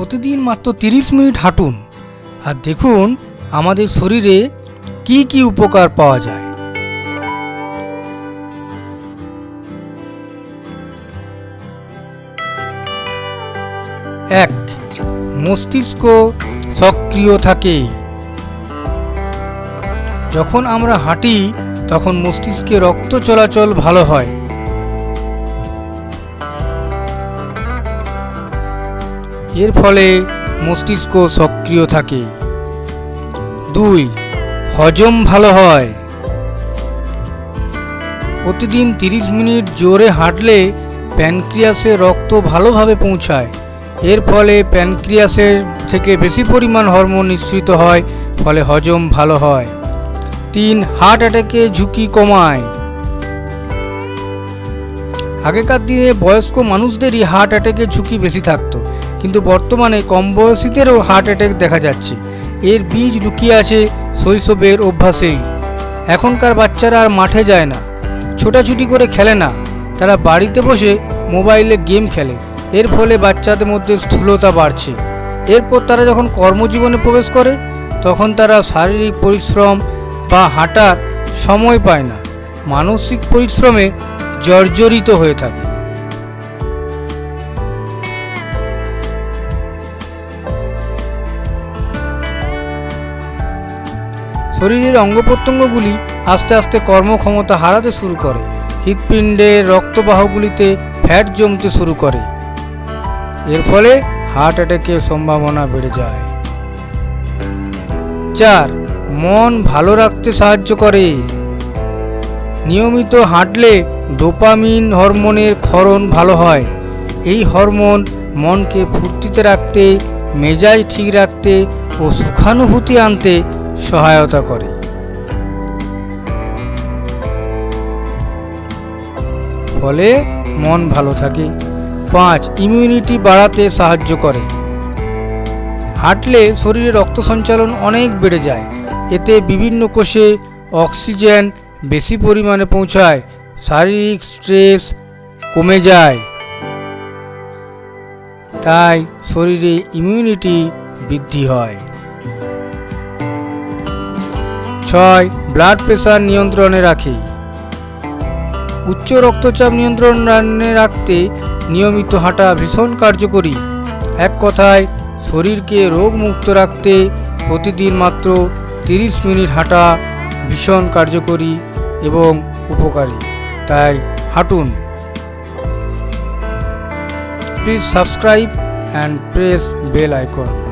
প্রতিদিন মাত্র তিরিশ মিনিট হাঁটুন। আর দেখুন, আমাদের শরীরে কি কি উপকার পাওয়া যায়। এক, মস্তিষ্ক সক্রিয় থাকে। যখন আমরা হাঁটি, তখন মস্তিষ্কে রক্ত চলাচল ভালো হয়। এর ফলে মস্তিষ্ক সক্রিয় থাকে। দুই, হজম ভালো হয়। প্রতিদিন তিরিশ মিনিট জোরে হাঁটলে প্যানক্রিয়াসে রক্ত ভালোভাবে পৌঁছায়। এর ফলে প্যানক্রিয়াসের থেকে বেশি পরিমাণ হরমোন নিঃসৃত হয়, ফলে হজম ভালো হয়। তিন, হার্ট অ্যাটাকে ঝুঁকি কমায়। আগেকার দিনে বয়স্ক মানুষদেরই হার্ট অ্যাটাকের ঝুঁকি বেশি থাকতো। কিন্তু বর্তমানে কম বয়সীদেরও হার্ট অ্যাটাক দেখা যাচ্ছে। এর বীজ লুকিয়ে আছে শৈশবের অভ্যাসেই। এখনকার বাচ্চারা আর মাঠে যায় না। ছোটাছুটি করে খেলে না। তারা বাড়িতে বসে মোবাইলে গেম খেলে। এর ফলে বাচ্চাদের মধ্যে স্থূলতা বাড়ছে। এরপর তারা যখন কর্মজীবনে প্রবেশ করে, তখন তারা শারীরিক পরিশ্রম বা হাঁটার সময় পায় না। মানসিক পরিশ্রমে জর্জরিত হয়ে থাকে। শরীরের অঙ্গ প্রত্যঙ্গগুলি আস্তে আস্তে কর্মক্ষমতা হারাতে শুরু করে। হৃৎপিণ্ডের রক্তবাহগুলিতে ফ্যাট জমতে শুরু করে। এর ফলে হার্ট অ্যাটাকের সম্ভাবনা বেড়ে যায়। চার, মন ভালো রাখতে সাহায্য করে। নিয়মিত হাঁটলে ডোপামিন হরমোনের ক্ষরণ ভালো হয়। এই হরমোন মনকে ফুর্তিতে রাখতে, মেজাজ ঠিক রাখতে ও সুখানুভূতি আনতে সহায়তা করে। ফলে মন ভালো থাকে। পাঁচ ইমিউনিটি বাড়াতে সাহায্য করে। হাঁটলে শরীরে রক্ত সঞ্চালন অনেক বেড়ে যায়। এতে বিভিন্ন কোষে অক্সিজেন বেশি পরিমাণে পৌঁছায়। শারীরিক স্ট্রেস কমে যায়। তাই শরীরে ইমিউনিটি বৃদ্ধি হয়। ছয় ব্লাড প্রেশার নিয়ন্ত্রণে রাখে। উচ্চ রক্তচাপ নিয়ন্ত্রণে রাখতে নিয়মিত হাঁটা ভীষণ কার্যকরী। এক কথায়, শরীরকে রোগমুক্ত রাখতে প্রতিদিন মাত্র তিরিশ মিনিট হাঁটা ভীষণ কার্যকরী এবং উপকারী। তাই হাঁটুন। Please subscribe and press bell icon.